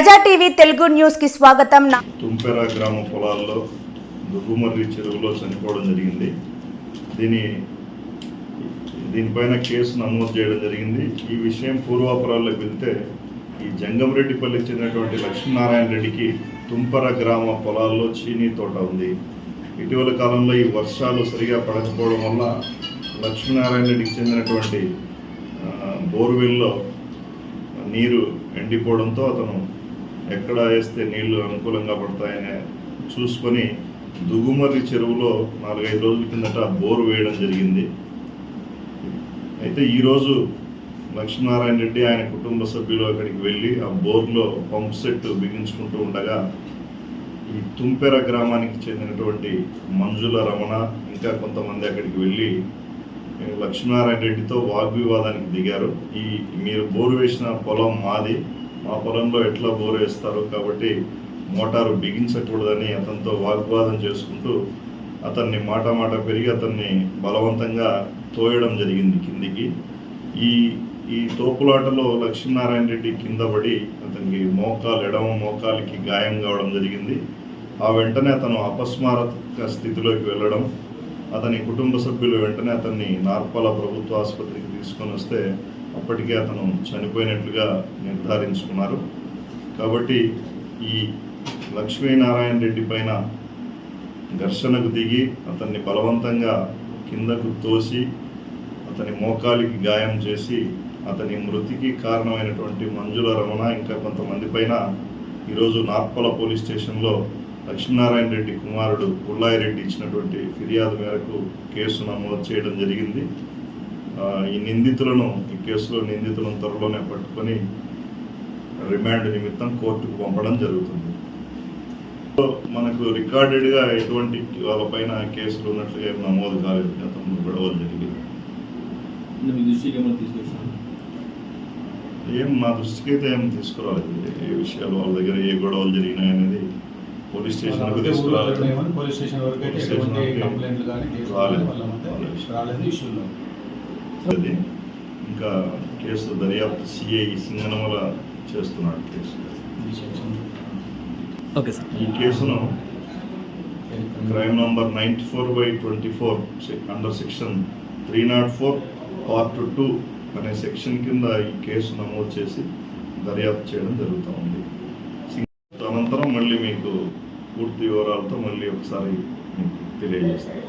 ప్రజా టీవీ తెలుగు న్యూస్కి స్వాగతం. తుంపెర గ్రామ పొలాల్లో దుగ్గుమర్రి చెరువులో చనిపోవడం జరిగింది. దీని దీనిపైన కేసు నమోదు చేయడం జరిగింది. ఈ విషయం పూర్వాపురాల్లోకి వెళ్తే ఈ జంగంరెడ్డిపల్లికి చెందినటువంటి లక్ష్మీనారాయణ రెడ్డికి తుంపర గ్రామ పొలాల్లో చీనీ తోట ఉంది. ఇటీవల కాలంలో ఈ వర్షాలు సరిగా పడకపోవడం వల్ల లక్ష్మీనారాయణ రెడ్డికి చెందినటువంటి బోర్వెల్లో నీరు ఎండిపోవడంతో అతను ఎక్కడ వేస్తే నీళ్ళు అనుకూలంగా పడతాయని చూసుకొని దుగుమర్రి చెరువులో నాలుగైదు రోజుల కిందట బోరు వేయడం జరిగింది. అయితే ఈరోజు లక్ష్మీనారాయణ రెడ్డి ఆయన కుటుంబ సభ్యులు అక్కడికి వెళ్ళి ఆ బోర్లో పంప్ సెట్ బిగించుకుంటూ ఉండగా ఈ తుంపెర గ్రామానికి చెందినటువంటి మంజుల రమణ ఇంకా కొంతమంది అక్కడికి వెళ్ళి లక్ష్మీనారాయణ రెడ్డితో వాగ్వివాదానికి దిగారు. ఈ మీరు బోరు వేసిన పొలం మాది. మా పొలంలో ఎట్లా బోరు వేస్తారు కాబట్టి మోటారు బిగించకూడదని అతనితో వాగ్వాదం చేసుకుంటూ అతన్ని మాట మాట పెరిగి అతన్ని బలవంతంగా తోయడం జరిగింది కిందికి. ఈ ఈ తోపులాటలో లక్ష్మీనారాయణ రెడ్డి కింద పడి అతనికి మోకాలు ఎడమ మోకాలికి గాయం కావడం జరిగింది. ఆ వెంటనే అతను అపస్మారక స్థితిలోకి వెళ్ళడం అతని కుటుంబ సభ్యులు వెంటనే అతన్ని నార్పల ప్రభుత్వ ఆసుపత్రికి తీసుకొని వస్తే అప్పటికే అతను చనిపోయినట్లుగా నిర్ధారించుకున్నారు. కాబట్టి ఈ లక్ష్మీనారాయణ రెడ్డి పైన ఘర్షణకు దిగి అతన్ని బలవంతంగా కిందకు తోసి అతని మోకాలికి గాయం చేసి అతని మృతికి కారణమైనటువంటి మంజుల రమణ ఇంకా కొంతమంది పైన ఈరోజు నార్పల పోలీస్ స్టేషన్లో లక్ష్మీనారాయణ రెడ్డి కుమారుడు పుల్లాయి రెడ్డి ఇచ్చినటువంటి ఫిర్యాదు మేరకు కేసు నమోదు చేయడం జరిగింది. ఈ నిందితులను ఈ కేసులో నిందితులను త్వరలోనే పట్టుకొని రిమాండ్ నిమిత్తం కోర్టుకు పంపడం జరుగుతుంది. సో మనకు రికార్డెడ్గా ఎటువంటి వాళ్ళపైన కేసులు ఉన్నట్లుగా ఏం నమోదు కాలేదు. గతంలో గొడవలు జరిగింది ఏం మా దృష్టికి అయితే ఏం తీసుకురాలేదు. ఏ విషయాలు వాళ్ళ దగ్గర ఏ గొడవలు జరిగినాయి అనేది పోలీస్ స్టేషన్కు తీసుకురాలేదు. పోలీస్ స్టేషన్ వరకు స్టేషన్ రాలేదు. రాలేదు. ఇష్యూలో. ఇంకా కేసు దర్యాప్తు సిఐ సింగనమల చేస్తున్నాడు కేసు. Okay sir. ఈ కేసును crime number ninety four by twenty four under section three not four part two అనే సెక్షన్ కింద ఈ కేసు నమోదు చేసి దర్యాప్తు చేయడం జరుగుతూ ఉంది. అనంతరం మళ్ళీ మీకు పూర్తి వివరాలతో మళ్ళీ ఒకసారి మీకు తెలియజేస్తాను.